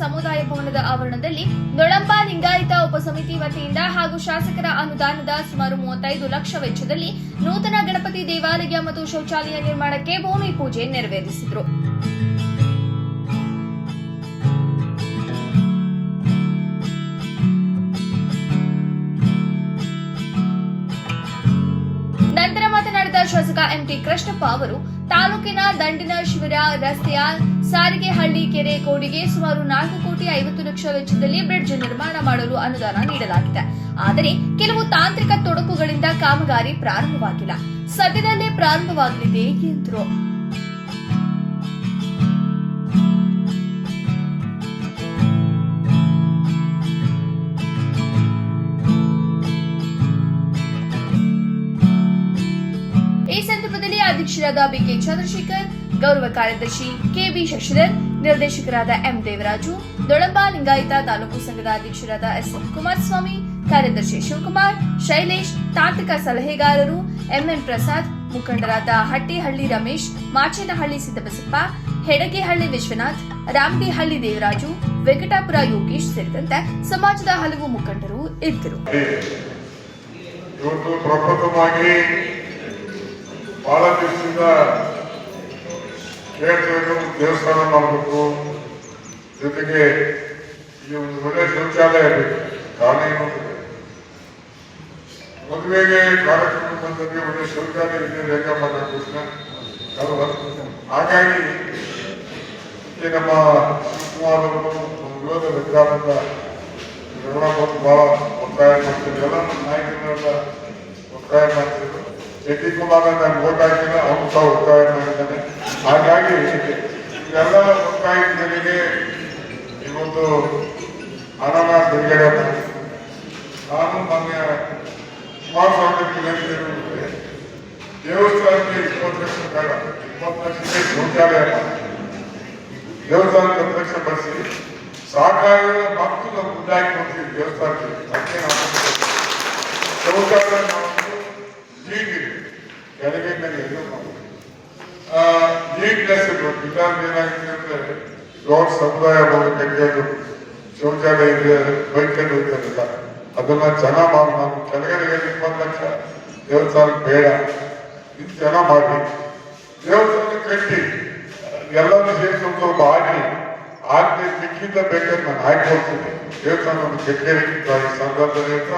ಸಮುದಾಯ ಭವನದ ಆವರಣದಲ್ಲಿ ನೊಳಂಬ ಲಿಂಗಾಯತ ಉಪಸಮಿತಿ ವತಿಯಿಂದ ಹಾಗೂ ಶಾಸಕರ ಅನುದಾನದ ಸುಮಾರು ಮೂವತ್ತೈದು ಲಕ್ಷ ವೆಚ್ಚದಲ್ಲಿ ನೂತನ ಗಣಪತಿ ದೇವಾಲಯ ಮತ್ತು ಶೌಚಾಲಯ ನಿರ್ಮಾಣಕ್ಕೆ ಭೂಮಿ ಪೂಜೆ ನೆರವೇರಿಸಿದರು. ನಂತರ ಶಾಸಕ ಎಂಟಿ ಕೃಷ್ಣಪ್ಪ ಅವರು ತಾಲೂಕಿನ ದಂಡಿನ ಶಿಬಿರ ರಸ್ತೆಯ ಸಾರಿಗೆಹಳ್ಳಿ ಕೆರೆ ಕೋಡಿಗೆ ಸುಮಾರು ನಾಲ್ಕು ಕೋಟಿ ಐವತ್ತು ಲಕ್ಷ ವೆಚ್ಚದಲ್ಲಿ ಬ್ರಿಡ್ಜ್ ನಿರ್ಮಾಣ ಮಾಡಲು ಅನುದಾನ ನೀಡಲಾಗಿದೆ. ಆದರೆ ಕೆಲವು ತಾಂತ್ರಿಕ ತೊಡಕುಗಳಿಂದ ಕಾಮಗಾರಿ ಪ್ರಾರಂಭವಾಗಿಲ್ಲ. ಸದ್ಯದಲ್ಲೇ ಪ್ರಾರಂಭವಾಗಲಿದೆ ಎಂದರು. ಅಧ್ಯಕ್ಷರಾದ ಬಿಕೆ ಚಂದ್ರಶೇಖರ್, ಗೌರವ ಕಾರ್ಯದರ್ಶಿ ಕೆಬಿ ಶಶಿಧರ್, ನಿರ್ದೇಶಕರಾದ ಎಂ ದೇವರಾಜು, ದೊಳಂಬ ಲಿಂಗಾಯತ ತಾಲೂಕು ಸಂಘದ ಅಧ್ಯಕ್ಷರಾದ ಎಸ್ ಕುಮಾರಸ್ವಾಮಿ, ಕಾರ್ಯದರ್ಶಿ ಶಿವಕುಮಾರ್, ಶೈಲೇಶ್, ತಾಂತ್ರಿಕ ಸಲಹೆಗಾರರು ಎಂಎನ್ ಪ್ರಸಾದ್, ಮುಖಂಡರಾದ ಹಟ್ಟಿಹಳ್ಳಿ ರಮೇಶ್, ಮಾಚೇನಹಳ್ಳಿ ಸಿದ್ದಬಸಪ್ಪ, ಹೆಡಗೆಹಳ್ಳಿ ವಿಶ್ವನಾಥ್ ರಾಮಡಿಹಳ್ಳಿ ದೇವರಾಜು, ವೆಂಕಟಾಪುರ ಯೋಗೇಶ್ ಸೇರಿದಂತೆ ಸಮಾಜದ ಹಲವು ಮುಖಂಡರು ಇದ್ದರು. ಬಹಳ ದಿವಸದಿಂದ ಕೇಳ್ತಿರೋದು ದೇವಸ್ಥಾನ ಮಾಡಬೇಕು. ಜೊತೆಗೆ ಈ ಒಂದು ಒಳ್ಳೆ ಶೌಚಾಲಯ ಇರಬೇಕು ಕಾರಣ ಏನು ಮದುವೆಗೆ ಕಾರ್ಯಕ್ರಮ ಬಂದಲ್ಲಿ ಒಳ್ಳೆ ಶೌಚಾಲಯ ಇದೆ, ರೇಖಾ ಮಾಡೋದಕ್ಕೋಸ್ಕರ ಹಾಗಾಗಿ ಈ ನಮ್ಮ ಶಿವಕುಮಾರ್ ಅವರು ವಿರೋಧ ಬಂದು ಬಹಳ ಒತ್ತಾಯ ಮಾಡ್ತಿದ್ರು ಎಲ್ಲ ನಾಯಕರೆಲ್ಲ ಒತ್ತಾಯ ಮಾಡ್ತಿದ್ರು ಎಟಿ ಕುಮಾರ್ ನಾನು ಓಟ್ ಹಾಕಿಲ್ಲ ಅವನು ಸಹ ಮಾಡಿದ್ದಾನೆ. ಹಾಗಾಗಿ ಇವೆಲ್ಲ ಒತ್ತಾಯದ ಮೇರೆಗೆ ಇವತ್ತು ಹಣನ ಬಿಡುಗಡೆ ಮಾಡಿ. ನಾನು ಮಾನ್ಯ ಕುಮಾರಸ್ವಾಮಿ ವಿನಂತಿಸಿರುವಂತೆ ದೇವಸ್ಥಾನಕ್ಕೆ ಇಪ್ಪತ್ತು ಲಕ್ಷ ಬೇಡ ಇಪ್ಪತ್ತು ಲಕ್ಷಕ್ಕೆ ಶೌಚಾಲಯ ದೇವಸ್ಥಾನಕ್ಕೆ ಹತ್ತು ಲಕ್ಷ ಬಳಸಿ ಸಾಕಾಗ ಮತ್ತು ನಾವು ಮುಂದಾಗಿ ಕೊಡ್ತೀವಿ ದೇವಸ್ಥಾನಕ್ಕೆ. ಅದಕ್ಕೆ ನಾವು ಶೌಚಾಲಯ ನಾವು ನೀಟ್ನೆಸ್ ಇರ್ಬೇಕು ಇಲ್ಲಾಂದ್ರೆ ಏನಾಗುತ್ತೆ ಅಂದ್ರೆ ದೊಡ್ಡ ಸಮುದಾಯ ಕಟ್ಟಿದ್ದು ಶೌಚಾಲಯ ಇದೆ ಬೈಕಲ್ಲಿ ಹೋಗ್ತಾರಲ್ಲ, ಅದನ್ನ ಚೆನ್ನಾಗಿ ಮಾಡಿ ನಾವು ಕೆಳಗಡೆ ಇಪ್ಪತ್ತು ಲಕ್ಷ ದೇವಸ್ಥಾನ ಬೇಡ, ಇದು ಚೆನ್ನಾಗಿ ಮಾಡಿ ದೇವಸ್ಥಾನ ಕಟ್ಟಿ, ಎಲ್ಲರೂ ಸೇರಿಸಿ ಮಾಡಿ ಹಾಕಿ ಸಿಕ್ಕಿದ್ದ ಬೇಕಾದ್ರೆ ನಾನು ಹಾಕಿ ಹೋಗ್ತೀನಿ. ದೇವಸ್ಥಾನ ಒಂದು ಕೆಟ್ಟೆ ಈ ಸಂದರ್ಭದಲ್ಲಿ ಅಂತ